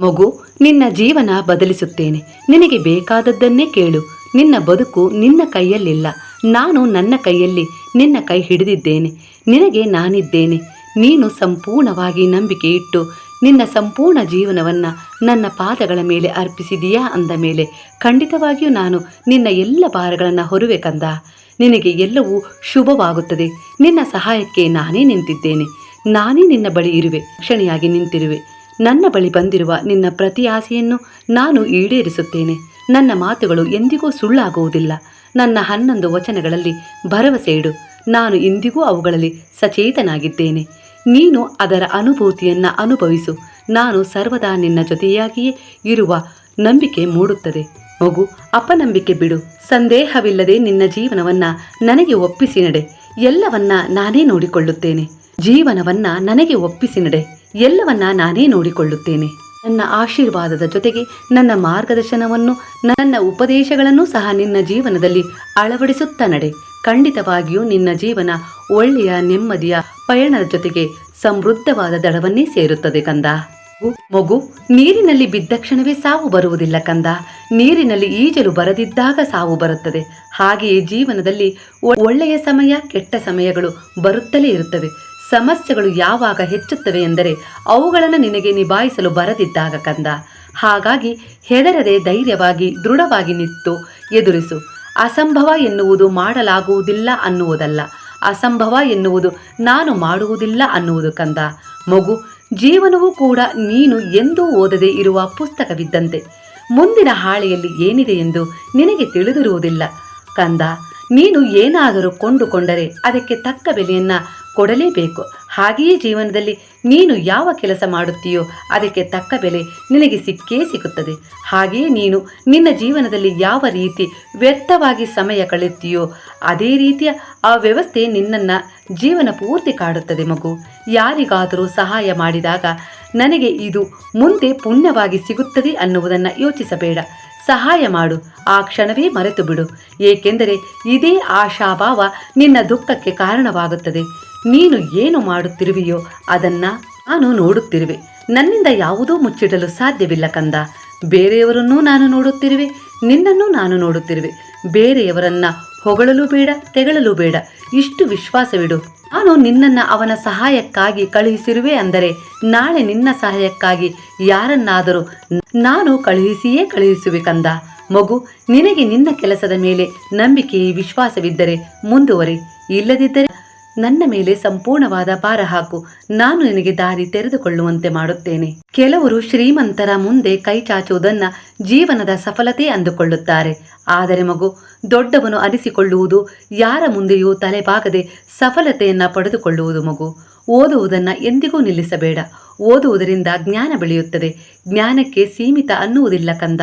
ಮಗು, ನಿನ್ನ ಜೀವನ ಬದಲಿಸುತ್ತೇನೆ. ನಿನಗೆ ಬೇಕಾದದ್ದನ್ನೇ ಕೇಳು. ನಿನ್ನ ಬದುಕು ನಿನ್ನ ಕೈಯಲ್ಲಿಲ್ಲ. ನಾನು ನನ್ನ ಕೈಯಲ್ಲಿ ನಿನ್ನ ಕೈ ಹಿಡಿದಿದ್ದೇನೆ. ನಿನಗೆ ನಾನಿದ್ದೇನೆ. ನೀನು ಸಂಪೂರ್ಣವಾಗಿ ನಂಬಿಕೆ ಇಟ್ಟು ನಿನ್ನ ಸಂಪೂರ್ಣ ಜೀವನವನ್ನ ನನ್ನ ಪಾದಗಳ ಮೇಲೆ ಅರ್ಪಿಸಿದೀಯಾ ಅಂದ ಮೇಲೆ, ಖಂಡಿತವಾಗಿಯೂ ನಾನು ನಿನ್ನ ಎಲ್ಲ ಭಾರಗಳನ್ನು ಹೊರುವೆ ಕಂದ. ನಿನಗೆ ಎಲ್ಲವೂ ಶುಭವಾಗುತ್ತದೆ. ನಿನ್ನ ಸಹಾಯಕ್ಕೆ ನಾನೇ ನಿಂತಿದ್ದೇನೆ. ನಾನೇ ನಿನ್ನ ಬಳಿ ಇರುವೆ. ಕ್ಷಣಿಯಾಗಿ ನಿಂತಿರುವೆ. ನನ್ನ ಬಳಿ ಬಂದಿರುವ ನಿನ್ನ ಪ್ರತಿ ಆಸೆಯನ್ನು ನಾನು ಈಡೇರಿಸುತ್ತೇನೆ. ನನ್ನ ಮಾತುಗಳು ಎಂದಿಗೂ ಸುಳ್ಳಾಗುವುದಿಲ್ಲ. ನನ್ನ ಹನ್ನೊಂದು ವಚನಗಳಲ್ಲಿ ಭರವಸೆ ಇಡು. ನಾನು ಇಂದಿಗೂ ಅವುಗಳಲ್ಲಿ ಸಚೇತನಾಗಿದ್ದೇನೆ. ನೀನು ಅದರ ಅನುಭೂತಿಯನ್ನು ಅನುಭವಿಸು. ನಾನು ಸರ್ವದಾ ನಿನ್ನ ಜೊತೆಯಾಗಿಯೇ ಇರುವ ನಂಬಿಕೆ ಮೂಡುತ್ತದೆ. ಮಗು, ಅಪನಂಬಿಕೆ ಬಿಡು. ಸಂದೇಹವಿಲ್ಲದೆ ನಿನ್ನ ಜೀವನವನ್ನ ನನಗೆ ಒಪ್ಪಿಸಿ ನಡೆ. ಎಲ್ಲವನ್ನ ನಾನೇ ನೋಡಿಕೊಳ್ಳುತ್ತೇನೆ. ಜೀವನವನ್ನ ನನಗೆ ಒಪ್ಪಿಸಿ ನಡೆ. ಎಲ್ಲವನ್ನ ನಾನೇ ನೋಡಿಕೊಳ್ಳುತ್ತೇನೆ. ನನ್ನ ಆಶೀರ್ವಾದದ ಜೊತೆಗೆ ನನ್ನ ಮಾರ್ಗದರ್ಶನವನ್ನು, ನನ್ನ ಉಪದೇಶಗಳನ್ನು ಸಹ ನಿನ್ನ ಜೀವನದಲ್ಲಿ ಅಳವಡಿಸುತ್ತಾ ನಡೆ. ಖಂಡಿತವಾಗಿಯೂ ನಿನ್ನ ಜೀವನ ಒಳ್ಳೆಯ, ನೆಮ್ಮದಿಯ ಪಯಣದ ಜೊತೆಗೆ ಸಮೃದ್ಧವಾದ ದಡವನ್ನೇ ಸೇರುತ್ತದೆ ಕಂದ. ಮಗು- ಮಗು, ನೀರಿನಲ್ಲಿ ಬಿದ್ದ ಕ್ಷಣವೇ ಸಾವು ಬರುವುದಿಲ್ಲ ಕಂದ. ನೀರಿನಲ್ಲಿ ಈಜಲು ಬರದಿದ್ದಾಗ ಸಾವು ಬರುತ್ತದೆ. ಹಾಗೆಯೇ ಜೀವನದಲ್ಲಿ ಒಳ್ಳೆಯ ಸಮಯ, ಕೆಟ್ಟ ಸಮಯಗಳು ಬರುತ್ತಲೇ ಇರುತ್ತವೆ. ಸಮಸ್ಯೆಗಳು ಯಾವಾಗ ಹೆಚ್ಚುತ್ತವೆ ಎಂದರೆ ಅವುಗಳನ್ನು ನಿನಗೆ ನಿಭಾಯಿಸಲು ಬರದಿದ್ದಾಗ ಕಂದ. ಹಾಗಾಗಿ ಹೆದರದೆ ಧೈರ್ಯವಾಗಿ, ದೃಢವಾಗಿ ನಿಂತು ಎದುರಿಸು. ಅಸಂಭವ ಎನ್ನುವುದು ಮಾಡಲಾಗುವುದಿಲ್ಲ ಅನ್ನುವುದಲ್ಲ. ಅಸಂಭವ ಎನ್ನುವುದು ನಾನು ಮಾಡುವುದಿಲ್ಲ ಅನ್ನುವುದು ಕಂದ. ಮಗು, ಜೀವನವೂ ಕೂಡ ನೀನು ಎಂದೂ ಓದದೆ ಇರುವ ಪುಸ್ತಕವಿದ್ದಂತೆ. ಮುಂದಿನ ಹಾಳೆಯಲ್ಲಿ ಏನಿದೆ ಎಂದು ನಿನಗೆ ತಿಳಿದಿರುವುದಿಲ್ಲ. ಕಂದ, ನೀನು ಏನಾದರೂ ಕೊಂಡುಕೊಂಡರೆ ಅದಕ್ಕೆ ತಕ್ಕ ಬೆಲೆಯನ್ನ ಕೊಡಲೇಬೇಕು. ಹಾಗೆಯೇ ಜೀವನದಲ್ಲಿ ನೀನು ಯಾವ ಕೆಲಸ ಮಾಡುತ್ತೀಯೋ ಅದಕ್ಕೆ ತಕ್ಕ ಬೆಲೆ ನಿನಗೆ ಸಿಕ್ಕೇ ಸಿಗುತ್ತದೆ. ಹಾಗೆಯೇ ನೀನು ನಿನ್ನ ಜೀವನದಲ್ಲಿ ಯಾವ ರೀತಿ ವ್ಯರ್ಥವಾಗಿ ಸಮಯ ಕಳೆಯುತ್ತೀಯೋ ಅದೇ ರೀತಿಯ ಆ ವ್ಯವಸ್ಥೆ ನಿನ್ನನ್ನು ಜೀವನ ಪೂರ್ತಿ ಕಾಡುತ್ತದೆ ಮಗು. ಯಾರಿಗಾದರೂ ಸಹಾಯ ಮಾಡಿದಾಗ ನನಗೆ ಇದು ಮುಂದೆ ಪುಣ್ಯವಾಗಿ ಸಿಗುತ್ತದೆ ಅನ್ನುವುದನ್ನು ಯೋಚಿಸಬೇಡ. ಸಹಾಯ ಮಾಡು, ಆ ಕ್ಷಣವೇ ಮರೆತು ಬಿಡು ಏಕೆಂದರೆ ಇದೇ ಆಶಾಭಾವ ನಿನ್ನ ದುಃಖಕ್ಕೆ ಕಾರಣವಾಗುತ್ತದೆ. ನೀನು ಏನು ಮಾಡುತ್ತಿರುವೆಯೋ ಅದನ್ನ ನಾನು ನೋಡುತ್ತಿರುವೆ. ನನ್ನಿಂದ ಯಾವುದೂ ಮುಚ್ಚಿಡಲು ಸಾಧ್ಯವಿಲ್ಲ ಕಂದ. ಬೇರೆಯವರನ್ನೂ ನಾನು ನೋಡುತ್ತಿರುವೆ, ನಿನ್ನನ್ನು ನಾನು ನೋಡುತ್ತಿರುವೆ. ಬೇರೆಯವರನ್ನ ಹೊಗಳಲು ಬೇಡ, ತೆಗಳಲು ಬೇಡ. ಇಷ್ಟು ವಿಶ್ವಾಸವಿಡು. ನಾನು ನಿನ್ನನ್ನು ಅವನ ಸಹಾಯಕ್ಕಾಗಿ ಕಳುಹಿಸಿರುವೆ ಅಂದರೆ ನಾಳೆ ನಿನ್ನ ಸಹಾಯಕ್ಕಾಗಿ ಯಾರನ್ನಾದರೂ ನಾನು ಕಳುಹಿಸಿಯೇ ಕಳುಹಿಸುವೆ ಕಂದ. ಮಗು, ನಿನಗೆ ನಿನ್ನ ಕೆಲಸದ ಮೇಲೆ ನಂಬಿಕೆ ವಿಶ್ವಾಸವಿದ್ದರೆ ಮುಂದುವರಿ. ಇಲ್ಲದಿದ್ದರೆ ನನ್ನ ಮೇಲೆ ಸಂಪೂರ್ಣವಾದ ಭಾರ ಹಾಕು. ನಾನು ನಿನಗೆ ದಾರಿ ತೆರೆದುಕೊಳ್ಳುವಂತೆ ಮಾಡುತ್ತೇನೆ. ಕೆಲವರು ಶ್ರೀಮಂತರ ಮುಂದೆ ಕೈ ಚಾಚುವುದನ್ನ ಜೀವನದ ಸಫಲತೆ ಅಂದುಕೊಳ್ಳುತ್ತಾರೆ. ಆದರೆ ಮಗು, ದೊಡ್ಡವನು ಅನಿಸಿಕೊಳ್ಳುವುದು ಯಾರ ಮುಂದೆಯೂ ತಲೆಬಾಗದೆ ಸಫಲತೆಯನ್ನ ಪಡೆದುಕೊಳ್ಳುವುದು ಮಗು. ಓದುವುದನ್ನ ಎಂದಿಗೂ ನಿಲ್ಲಿಸಬೇಡ. ಓದುವುದರಿಂದ ಜ್ಞಾನ ಬೆಳೆಯುತ್ತದೆ. ಜ್ಞಾನಕ್ಕೆ ಸೀಮಿತ ಅನ್ನುವುದಿಲ್ಲ ಕಂದ.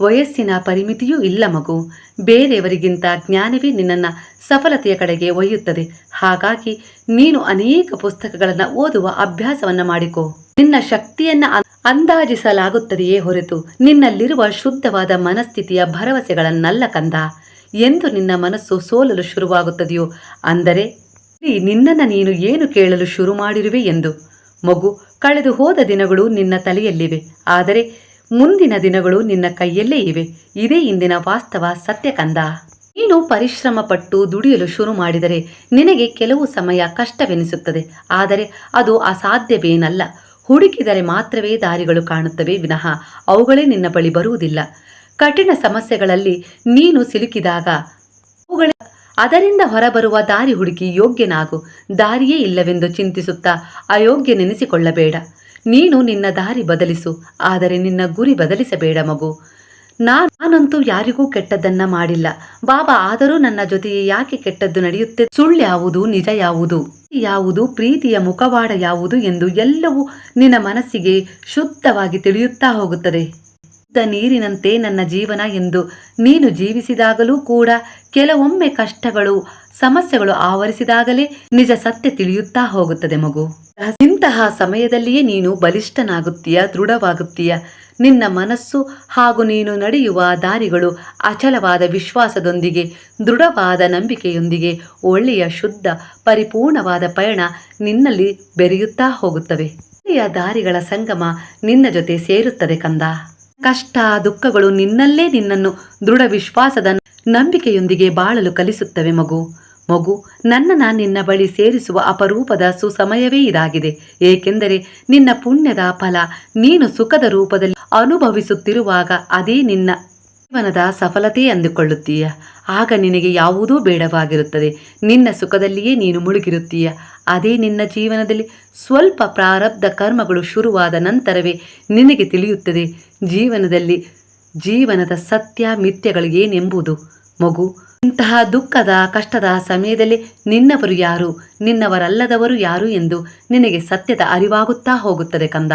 ವಯಸ್ಸಿನ ಪರಿಮಿತಿಯೂ ಇಲ್ಲ ಮಗು. ಬೇರೆಯವರಿಗಿಂತ ಜ್ಞಾನವೇ ನಿನ್ನನ್ನು ಸಫಲತೆಯ ಕಡೆಗೆ ಒಯ್ಯುತ್ತದೆ. ಹಾಗಾಗಿ ನೀನು ಅನೇಕ ಪುಸ್ತಕಗಳನ್ನು ಓದುವ ಅಭ್ಯಾಸವನ್ನ ಮಾಡಿಕೋ. ನಿನ್ನ ಶಕ್ತಿಯನ್ನ ಅಂದಾಜಿಸಲಾಗುತ್ತದೆಯೇ ಹೊರತು ನಿನ್ನಲ್ಲಿರುವ ಶುದ್ಧವಾದ ಮನಸ್ಥಿತಿಯ ಭರವಸೆಗಳನ್ನಲ್ಲ ಕಂದ. ಎಂದು ನಿನ್ನ ಮನಸ್ಸು ಸೋಲಲು ಶುರುವಾಗುತ್ತದೆಯೋ, ಅಂದರೆ ನಿನ್ನನ್ನು ನೀನು ಏನು ಕೇಳಲು ಶುರು ಮಾಡಿರುವೆ ಎಂದು. ಮಗು, ಕಳೆದು ಹೋದ ದಿನಗಳು ನಿನ್ನ ತಲೆಯಲ್ಲಿವೆ, ಆದರೆ ಮುಂದಿನ ದಿನಗಳು ನಿನ್ನ ಕೈಯಲ್ಲೇ ಇವೆ. ಇದೇ ಇಂದಿನ ವಾಸ್ತವ ಸತ್ಯ ಕಂದ ನೀನು ಪರಿಶ್ರಮ ಪಟ್ಟು ದುಡಿಯಲು ಶುರು ಮಾಡಿದರೆ ನಿನಗೆ ಕೆಲವು ಸಮಯ ಕಷ್ಟವೆನಿಸುತ್ತದೆ, ಆದರೆ ಅದು ಅಸಾಧ್ಯವೇನಲ್ಲ. ಹುಡುಕಿದರೆ ಮಾತ್ರವೇ ದಾರಿಗಳು ಕಾಣುತ್ತವೆ ವಿನಃ ಅವುಗಳೇ ನಿನ್ನ ಬಳಿ ಬರುವುದಿಲ್ಲ. ಕಠಿಣ ಸಮಸ್ಯೆಗಳಲ್ಲಿ ನೀನು ಸಿಲುಕಿದಾಗ ಅವುಗಳ ಅದರಿಂದ ಹೊರಬರುವ ದಾರಿ ಹುಡುಕಿ ಯೋಗ್ಯನಾಗು. ದಾರಿಯೇ ಇಲ್ಲವೆಂದು ಚಿಂತಿಸುತ್ತಾ ಅಯೋಗ್ಯನೆನಿಸಿಕೊಳ್ಳಬೇಡ ನೀನು ನಿನ್ನ ದಾರಿ ಬದಲಿಸು, ಆದರೆ ನಿನ್ನ ಗುರಿ ಬದಲಿಸಬೇಡ ಮಗು. ನಾನಂತೂ ಯಾರಿಗೂ ಕೆಟ್ಟದ್ದನ್ನ ಮಾಡಿಲ್ಲ. ಬಾಬಾ ಆದರೂ ನನ್ನ ಜೊತೆಯೇ ಯಾಕೆ ಕೆಟ್ಟದ್ದು ನಡೆಯುತ್ತೆ? ಸುಳ್ಳ್ಯಾವುದು ನಿಜ ಯಾವುದು? ಯಾವುದು, ಪ್ರೀತಿಯ ಮುಖವಾಡ ಯಾವುದು ಎಂದು ಎಲ್ಲವೂ ನಿನ್ನ ಮನಸ್ಸಿಗೆ ಶುದ್ಧವಾಗಿ ತಿಳಿಯುತ್ತಾ ಹೋಗುತ್ತದೆ. ನೀರಿನಂತೆ ನನ್ನ ಜೀವನ ಎಂದು ನೀನು ಜೀವಿಸಿದಾಗಲೂ ಕೂಡ ಕೆಲವೊಮ್ಮೆ ಕಷ್ಟಗಳು, ಸಮಸ್ಯೆಗಳು ಆವರಿಸಿದಾಗಲೇ ನಿಜ ಸತ್ಯ ತಿಳಿಯುತ್ತಾ ಹೋಗುತ್ತದೆ ಮಗು. ಇಂತಹ ಸಮಯದಲ್ಲಿಯೇ ನೀನು ಬಲಿಷ್ಠನಾಗುತ್ತೀಯ, ದೃಢವಾಗುತ್ತೀಯ. ನಿನ್ನ ಮನಸ್ಸು ಹಾಗೂ ನೀನು ನಡೆಯುವ ದಾರಿಗಳು ಅಚಲವಾದ ವಿಶ್ವಾಸದೊಂದಿಗೆ, ದೃಢವಾದ ನಂಬಿಕೆಯೊಂದಿಗೆ, ಒಳ್ಳೆಯ ಶುದ್ಧ, ಪರಿಪೂರ್ಣವಾದ ಪಯಣ ನಿನ್ನಲ್ಲಿ ಬೆರೆಯುತ್ತಾ ಹೋಗುತ್ತವೆ. ಒಳ್ಳೆಯ ದಾರಿಗಳ ಸಂಗಮ ನಿನ್ನ ಜೊತೆ ಸೇರುತ್ತದೆ ಕಂದ. ಕಷ್ಟ, ದುಃಖಗಳು ನಿನ್ನಲ್ಲೇ ನಿನ್ನನ್ನು ದೃಢ ವಿಶ್ವಾಸದ ನಂಬಿಕೆಯೊಂದಿಗೆ ಬಾಳಲು ಕಲಿಸುತ್ತವೆ ಮಗು. ಮಗು, ನನ್ನನ್ನು ನಿನ್ನ ಬಳಿ ಸೇರಿಸುವ ಅಪರೂಪದ ಸುಸಮಯವೇ ಇದಾಗಿದೆ. ಏಕೆಂದರೆ ನಿನ್ನ ಪುಣ್ಯದ ಫಲ ನೀನು ಸುಖದ ರೂಪದಲ್ಲಿ ಅನುಭವಿಸುತ್ತಿರುವಾಗ ಅದೇ ನಿನ್ನ ಜೀವನದ ಸಫಲತೆ ಅಂದುಕೊಳ್ಳುತ್ತೀಯ. ಆಗ ನಿನಗೆ ಯಾವುದೂ ಬೇಡವಾಗಿರುತ್ತದೆ. ನಿನ್ನ ಸುಖದಲ್ಲಿಯೇ ನೀನು ಮುಳುಗಿರುತ್ತೀಯ. ಅದೇ ನಿನ್ನ ಜೀವನದಲ್ಲಿ ಸ್ವಲ್ಪ ಪ್ರಾರಬ್ಧ ಕರ್ಮಗಳು ಶುರುವಾದ ನಂತರವೇ ನಿನಗೆ ತಿಳಿಯುತ್ತದೆ. ಜೀವನದಲ್ಲಿ ಜೀವನದ ಸತ್ಯ ಮಿಥ್ಯಗಳು ಏನೆಂಬುದು. ಮಗು, ಇಂತಹ ದುಃಖದ ಕಷ್ಟದ ಸಮಯದಲ್ಲಿ ನಿನ್ನವರು ಯಾರು? ನಿನ್ನವರಲ್ಲದವರು ಯಾರು ಎಂದು ನಿನಗೆ ಸತ್ಯದ ಅರಿವಾಗುತ್ತಾ ಹೋಗುತ್ತದೆ ಕಂದ.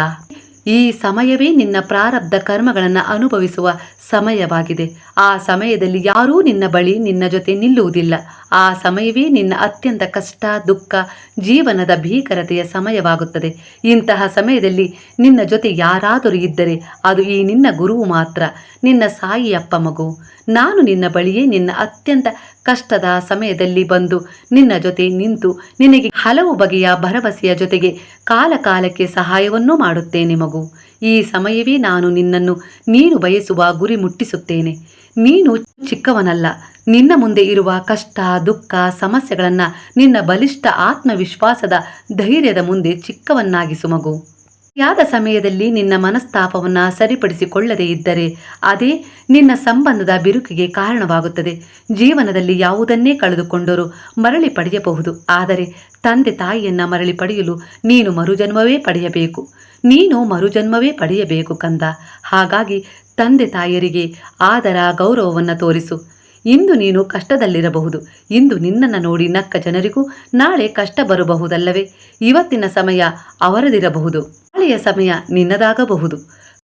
ಈ ಸಮಯವೇ ನಿನ್ನ ಪ್ರಾರಬ್ಧ ಕರ್ಮಗಳನ್ನು ಅನುಭವಿಸುವ ಸಮಯವಾಗಿದೆ. ಆ ಸಮಯದಲ್ಲಿ ಯಾರೂ ನಿನ್ನ ಬಳಿ ನಿನ್ನ ಜೊತೆ ನಿಲ್ಲುವುದಿಲ್ಲ. ಆ ಸಮಯವೇ ನಿನ್ನ ಅತ್ಯಂತ ಕಷ್ಟ, ದುಃಖ, ಜೀವನದ ಭೀಕರತೆಯ ಸಮಯವಾಗುತ್ತದೆ. ಇಂತಹ ಸಮಯದಲ್ಲಿ ನಿನ್ನ ಜೊತೆ ಯಾರಾದರೂ ಇದ್ದರೆ ಅದು ಈ ನಿನ್ನ ಗುರುವು ಮಾತ್ರ, ನಿನ್ನ ಸಾಯಿಯಪ್ಪ ಮಗು. ನಾನು ನಿನ್ನ ಬಳಿಯೇ ನಿನ್ನ ಅತ್ಯಂತ ಕಷ್ಟದ ಸಮಯದಲ್ಲಿ ಬಂದು ನಿನ್ನ ಜೊತೆ ನಿಂತು ನಿನಗೆ ಹಲವು ಬಗೆಯ ಭರವಸೆಯ ಜೊತೆಗೆ ಕಾಲ ಕಾಲಕ್ಕೆ ಸಹಾಯವನ್ನೂ ಮಾಡುತ್ತೇನೆ ಮಗು. ಈ ಸಮಯವೇ ನಾನು ನಿನ್ನನ್ನು, ನೀನು ಬಯಸುವ ಗುರಿ ಮುಟ್ಟಿಸುತ್ತೇನೆ. ನೀನು ಚಿಕ್ಕವನಲ್ಲ, ನಿನ್ನ ಮುಂದೆ ಇರುವ ಕಷ್ಟ, ದುಃಖ, ಸಮಸ್ಯೆಗಳನ್ನು ನಿನ್ನ ಬಲಿಷ್ಠ ಆತ್ಮವಿಶ್ವಾಸದ ಧೈರ್ಯದ ಮುಂದೆ ಚಿಕ್ಕವನ್ನಾಗಿಸು ಮಗು ಯಾದ ಸಮಯದಲ್ಲಿ ನಿನ್ನ ಮನಸ್ತಾಪವನ್ನು ಸರಿಪಡಿಸಿಕೊಳ್ಳದೇ ಇದ್ದರೆ ಅದೇ ನಿನ್ನ ಸಂಬಂಧದ ಬಿರುಕಿಗೆ ಕಾರಣವಾಗುತ್ತದೆ. ಜೀವನದಲ್ಲಿ ಯಾವುದನ್ನೇ ಕಳೆದುಕೊಂಡರೂ ಮರಳಿ ಪಡೆಯಬಹುದು. ಆದರೆ ತಂದೆ ತಾಯಿಯನ್ನ ಮರಳಿ ಪಡೆಯಲು ನೀನು ಮರುಜನ್ಮವೇ ಪಡೆಯಬೇಕು. ನೀನು ಮರುಜನ್ಮವೇ ಪಡೆಯಬೇಕು ಕಂದ. ಹಾಗಾಗಿ ತಂದೆ ತಾಯಿಯರಿಗೆ ಆದರ ಗೌರವವನ್ನು ತೋರಿಸು. ಇಂದು ನೀನು ಕಷ್ಟದಲ್ಲಿರಬಹುದು. ಇಂದು ನಿನ್ನನ್ನು ನೋಡಿ ನಕ್ಕ ಜನರಿಗೂ ನಾಳೆ ಕಷ್ಟ ಬರಬಹುದಲ್ಲವೇ? ಇವತ್ತಿನ ಸಮಯ ಅವರದಿರಬಹುದು. ನಾಳೆಯ ಸಮಯ ನಿನ್ನದಾಗಬಹುದು.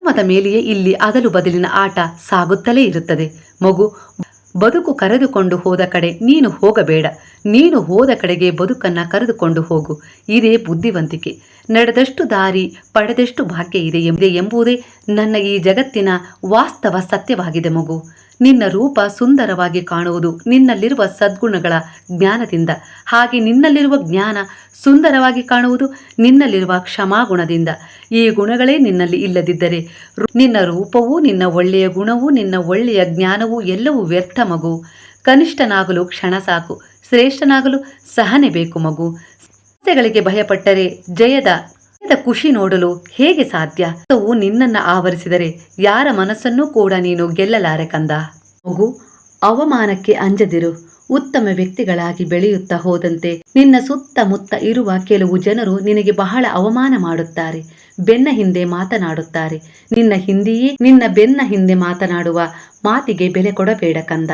ಮತ ಮೇಲೆಯೇ ಇಲ್ಲಿ ಅದಲು ಬದಲಿನ ಆಟ ಸಾಗುತ್ತಲೇ ಇರುತ್ತದೆ. ಮಗು, ಬದುಕು ಕರೆದುಕೊಂಡು ಹೋದ ಕಡೆ ನೀನು ಹೋಗಬೇಡ. ನೀನು ಹೋದ ಕಡೆಗೆ ಬದುಕನ್ನು ಕರೆದುಕೊಂಡು ಹೋಗು. ಇದೇ ಬುದ್ಧಿವಂತಿಕೆ. ನಡೆದಷ್ಟು ದಾರಿ, ಪಡೆದಷ್ಟು ಭಾಗ್ಯ ಇದೆ ಎಂಬುದೇ ನನ್ನ ಈ ಜಗತ್ತಿನ ವಾಸ್ತವ ಸತ್ಯವಾಗಿದೆ ಮಗು. ನಿನ್ನ ರೂಪ ಸುಂದರವಾಗಿ ಕಾಣುವುದು ನಿನ್ನಲ್ಲಿರುವ ಸದ್ಗುಣಗಳ ಜ್ಞಾನದಿಂದ. ಹಾಗೆ ನಿನ್ನಲ್ಲಿರುವ ಜ್ಞಾನ ಸುಂದರವಾಗಿ ಕಾಣುವುದು ನಿನ್ನಲ್ಲಿರುವ ಕ್ಷಮಾಗುಣದಿಂದ. ಈ ಗುಣಗಳೇ ನಿನ್ನಲ್ಲಿ ಇಲ್ಲದಿದ್ದರೆ ನಿನ್ನ ರೂಪವೂ, ನಿನ್ನ ಒಳ್ಳೆಯ ಗುಣವೂ, ನಿನ್ನ ಒಳ್ಳೆಯ ಜ್ಞಾನವೂ ಎಲ್ಲವೂ ವ್ಯರ್ಥ ಮಗು. ಕನಿಷ್ಠನಾಗಲು ಕ್ಷಣ ಸಾಕು, ಶ್ರೇಷ್ಠನಾಗಲು ಸಹನೆ ಬೇಕು ಮಗು. ಸಮಸ್ಯೆಗಳಿಗೆ ಭಯಪಟ್ಟರೆ ಜಯದ ಜಯದ ಖುಷಿ ನೋಡಲು ಹೇಗೆ ಸಾಧ್ಯ? ತವು ನಿನ್ನನ್ನ ಆವರಿಸಿದರೆ ಯಾರ ಮನಸ್ಸನ್ನೂ ಕೂಡ ನೀನು ಗೆಲ್ಲಲಾರೆ ಕಂದ. ಮಗು, ಅವಮಾನಕ್ಕೆ ಅಂಜದಿರು. ಉತ್ತಮ ವ್ಯಕ್ತಿಗಳಾಗಿ ಬೆಳೆಯುತ್ತಾ ಹೋದಂತೆ ನಿನ್ನ ಸುತ್ತಮುತ್ತ ಇರುವ ಕೆಲವು ಜನರು ನಿನಗೆ ಬಹಳ ಅವಮಾನ ಮಾಡುತ್ತಾರೆ. ಬೆನ್ನ ಹಿಂದೆ ಮಾತನಾಡುತ್ತಾರೆ. ನಿನ್ನ ಹಿಂದೆಯೇ, ನಿನ್ನ ಬೆನ್ನ ಹಿಂದೆ ಮಾತನಾಡುವ ಮಾತಿಗೆ ಬೆಲೆ ಕೊಡಬೇಡ ಕಂದ.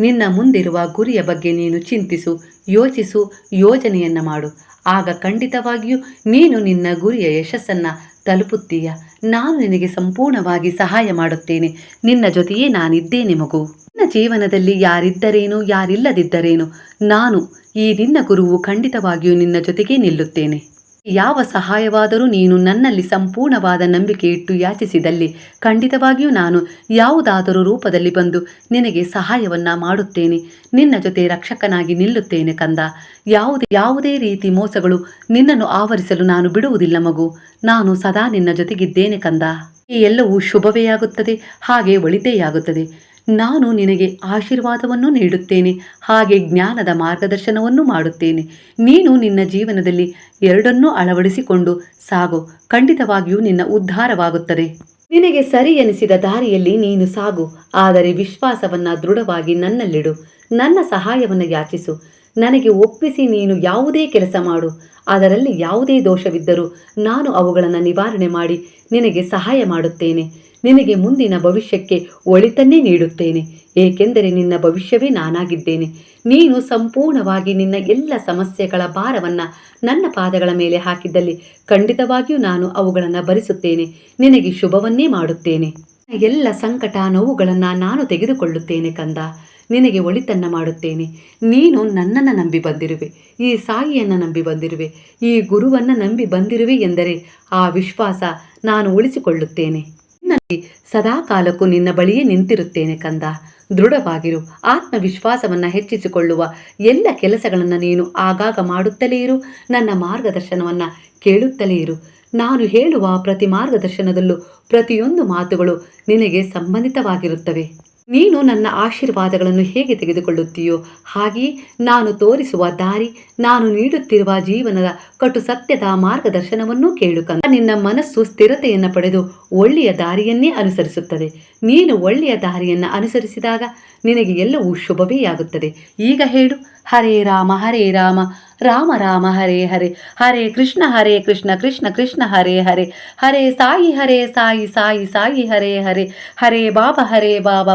ನಿನ್ನ ಮುಂದಿರುವ ಗುರಿಯ ಬಗ್ಗೆ ನೀನು ಚಿಂತಿಸು, ಯೋಚಿಸು, ಯೋಜನೆಯನ್ನ ಮಾಡು. ಆಗ ಖಂಡಿತವಾಗಿಯೂ ನೀನು ನಿನ್ನ ಗುರಿಯ ಯಶಸ್ಸನ್ನ ತಲುಪುತ್ತೀಯ. ನಾನು ನಿನಗೆ ಸಂಪೂರ್ಣವಾಗಿ ಸಹಾಯ ಮಾಡುತ್ತೇನೆ. ನಿನ್ನ ಜೊತೆಯೇ ನಾನಿದ್ದೇನೆ ಮಗು. ನಿನ್ನ ಜೀವನದಲ್ಲಿ ಯಾರಿದ್ದರೇನು, ಯಾರಿಲ್ಲದಿದ್ದರೇನು, ನಾನು ಈ ನಿನ್ನ ಗುರುವು ಖಂಡಿತವಾಗಿಯೂ ನಿನ್ನ ಜೊತೆಗೇ ನಿಲ್ಲುತ್ತೇನೆ. ಯಾವ ಸಹಾಯವಾದರೂ ನೀನು ನನ್ನಲ್ಲಿ ಸಂಪೂರ್ಣವಾದ ನಂಬಿಕೆ ಇಟ್ಟು ಯಾಚಿಸಿದಲ್ಲಿ ಖಂಡಿತವಾಗಿಯೂ ನಾನು ಯಾವುದಾದರೂ ರೂಪದಲ್ಲಿ ಬಂದು ನಿನಗೆ ಸಹಾಯವನ್ನ ಮಾಡುತ್ತೇನೆ. ನಿನ್ನ ಜೊತೆ ರಕ್ಷಕನಾಗಿ ನಿಲ್ಲುತ್ತೇನೆ ಕಂದ. ಯಾವುದೇ ಯಾವುದೇ ರೀತಿ ಮೋಸಗಳು ನಿನ್ನನ್ನು ಆವರಿಸಲು ನಾನು ಬಿಡುವುದಿಲ್ಲ ಮಗು. ನಾನು ಸದಾ ನಿನ್ನ ಜೊತೆಗಿದ್ದೇನೆ ಕಂದ. ಈ ಎಲ್ಲವೂ ಶುಭವೇ ಆಗುತ್ತದೆ, ಹಾಗೆ ಒಳಿತೆಯಾಗುತ್ತದೆ ನಾನು ನಿನಗೆ ಆಶೀರ್ವಾದವನ್ನು ನೀಡುತ್ತೇನೆ, ಹಾಗೆ ಜ್ಞಾನದ ಮಾರ್ಗದರ್ಶನವನ್ನು ಮಾಡುತ್ತೇನೆ. ನೀನು ನಿನ್ನ ಜೀವನದಲ್ಲಿ ಎರಡನ್ನೂ ಅಳವಡಿಸಿಕೊಂಡು ಸಾಗು, ಖಂಡಿತವಾಗಿಯೂ ನಿನ್ನ ಉದ್ಧಾರವಾಗುತ್ತದೆ. ನಿನಗೆ ಸರಿ ಎನಿಸಿದ ದಾರಿಯಲ್ಲಿ ನೀನು ಸಾಗು, ಆದರೆ ವಿಶ್ವಾಸವನ್ನ ದೃಢವಾಗಿ ನನ್ನಲ್ಲಿಡು, ನನ್ನ ಸಹಾಯವನ್ನು ಯಾಚಿಸು. ನನಗೆ ಒಪ್ಪಿಸಿ ನೀನು ಯಾವುದೇ ಕೆಲಸ ಮಾಡು, ಅದರಲ್ಲಿ ಯಾವುದೇ ದೋಷವಿದ್ದರೂ ನಾನು ಅವುಗಳನ್ನು ನಿವಾರಣೆ ಮಾಡಿ ನಿನಗೆ ಸಹಾಯ ಮಾಡುತ್ತೇನೆ. ನಿನಗೆ ಮುಂದಿನ ಭವಿಷ್ಯಕ್ಕೆ ಒಳಿತನ್ನೇ ನೀಡುತ್ತೇನೆ. ಏಕೆಂದರೆ ನಿನ್ನ ಭವಿಷ್ಯವೇ ನಾನಾಗಿದ್ದೇನೆ. ನೀನು ಸಂಪೂರ್ಣವಾಗಿ ನಿನ್ನ ಎಲ್ಲ ಸಮಸ್ಯೆಗಳ ಭಾರವನ್ನು ನನ್ನ ಪಾದಗಳ ಮೇಲೆ ಹಾಕಿದ್ದಲ್ಲಿ ಖಂಡಿತವಾಗಿಯೂ ನಾನು ಅವುಗಳನ್ನು ಭರಿಸುತ್ತೇನೆ. ನಿನಗೆ ಶುಭವನ್ನೇ ಮಾಡುತ್ತೇನೆ. ಎಲ್ಲ ಸಂಕಟ ನೋವುಗಳನ್ನು ನಾನು ತೆಗೆದುಕೊಳ್ಳುತ್ತೇನೆ ಕಂದ. ನಿನಗೆ ಒಳಿತನ್ನ ಮಾಡುತ್ತೇನೆ. ನೀನು ನನ್ನನ್ನು ನಂಬಿ ಬಂದಿರುವೆ. ಈ ಸಾಯಿಯನ್ನು ನಂಬಿ ಬಂದಿರುವೆ. ಈ ಗುರುವನ್ನು ನಂಬಿ ಬಂದಿರುವೆ ಎಂದರೆ ಆ ವಿಶ್ವಾಸ ನಾನು ಉಳಿಸಿಕೊಳ್ಳುತ್ತೇನೆ. ನಿನ್ನಲ್ಲಿ ಸದಾ ಕಾಲಕ್ಕೂ ನಿನ್ನ ಬಳಿಯೇ ನಿಂತಿರುತ್ತೇನೆ ಕಂದ. ದೃಢವಾಗಿರು. ಆತ್ಮವಿಶ್ವಾಸವನ್ನು ಹೆಚ್ಚಿಸಿಕೊಳ್ಳುವ ಎಲ್ಲ ಕೆಲಸಗಳನ್ನು ನೀನು ಆಗಾಗ ಮಾಡುತ್ತಲೇ ಇರು. ನನ್ನ ಮಾರ್ಗದರ್ಶನವನ್ನು ಕೇಳುತ್ತಲೇ ಇರು. ನಾನು ಹೇಳುವ ಪ್ರತಿ ಮಾರ್ಗದರ್ಶನದಲ್ಲೂ ಪ್ರತಿಯೊಂದು ಮಾತುಗಳು ನಿನಗೆ ಸಂಬಂಧಿತವಾಗಿರುತ್ತವೆ. ನೀನು ನನ್ನ ಆಶೀರ್ವಾದಗಳನ್ನು ಹೇಗೆ ತೆಗೆದುಕೊಳ್ಳುತ್ತೀಯೋ ಹಾಗೆಯೇ ನಾನು ತೋರಿಸುವ ದಾರಿ, ನಾನು ನೀಡುತ್ತಿರುವ ಜೀವನದ ಕಟು ಸತ್ಯದ ಮಾರ್ಗದರ್ಶನವನ್ನೂ ಕೇಳುಕ ನಿನ್ನ ಮನಸ್ಸು ಸ್ಥಿರತೆಯನ್ನು ಪಡೆದು ಒಳ್ಳೆಯ ದಾರಿಯನ್ನೇ ಅನುಸರಿಸುತ್ತದೆ. ನೀನು ಒಳ್ಳೆಯ ದಾರಿಯನ್ನು ಅನುಸರಿಸಿದಾಗ ನಿನಗೆ ಎಲ್ಲವೂ ಶುಭವೇ ಆಗುತ್ತದೆ. ಈಗ ಹೇಳು, ಹರೇ ರಾಮ ಹರೇ ರಾಮ ರಾಮ ರಾಮ, ಹರೇ ಹರೇ ಹರೇ ಕೃಷ್ಣ ಹರೇ ಕೃಷ್ಣ ಕೃಷ್ಣ ಕೃಷ್ಣ, ಹರೇ ಹರೇ ಹರೇ ಸಾಯಿ ಹರೇ ಸಾಯಿ ಸಾಯಿ ಸಾಯಿ, ಹರೇ ಹರೇ ಹರೇ ಬಾಬಾ ಹರೇ ಬಾಬಾ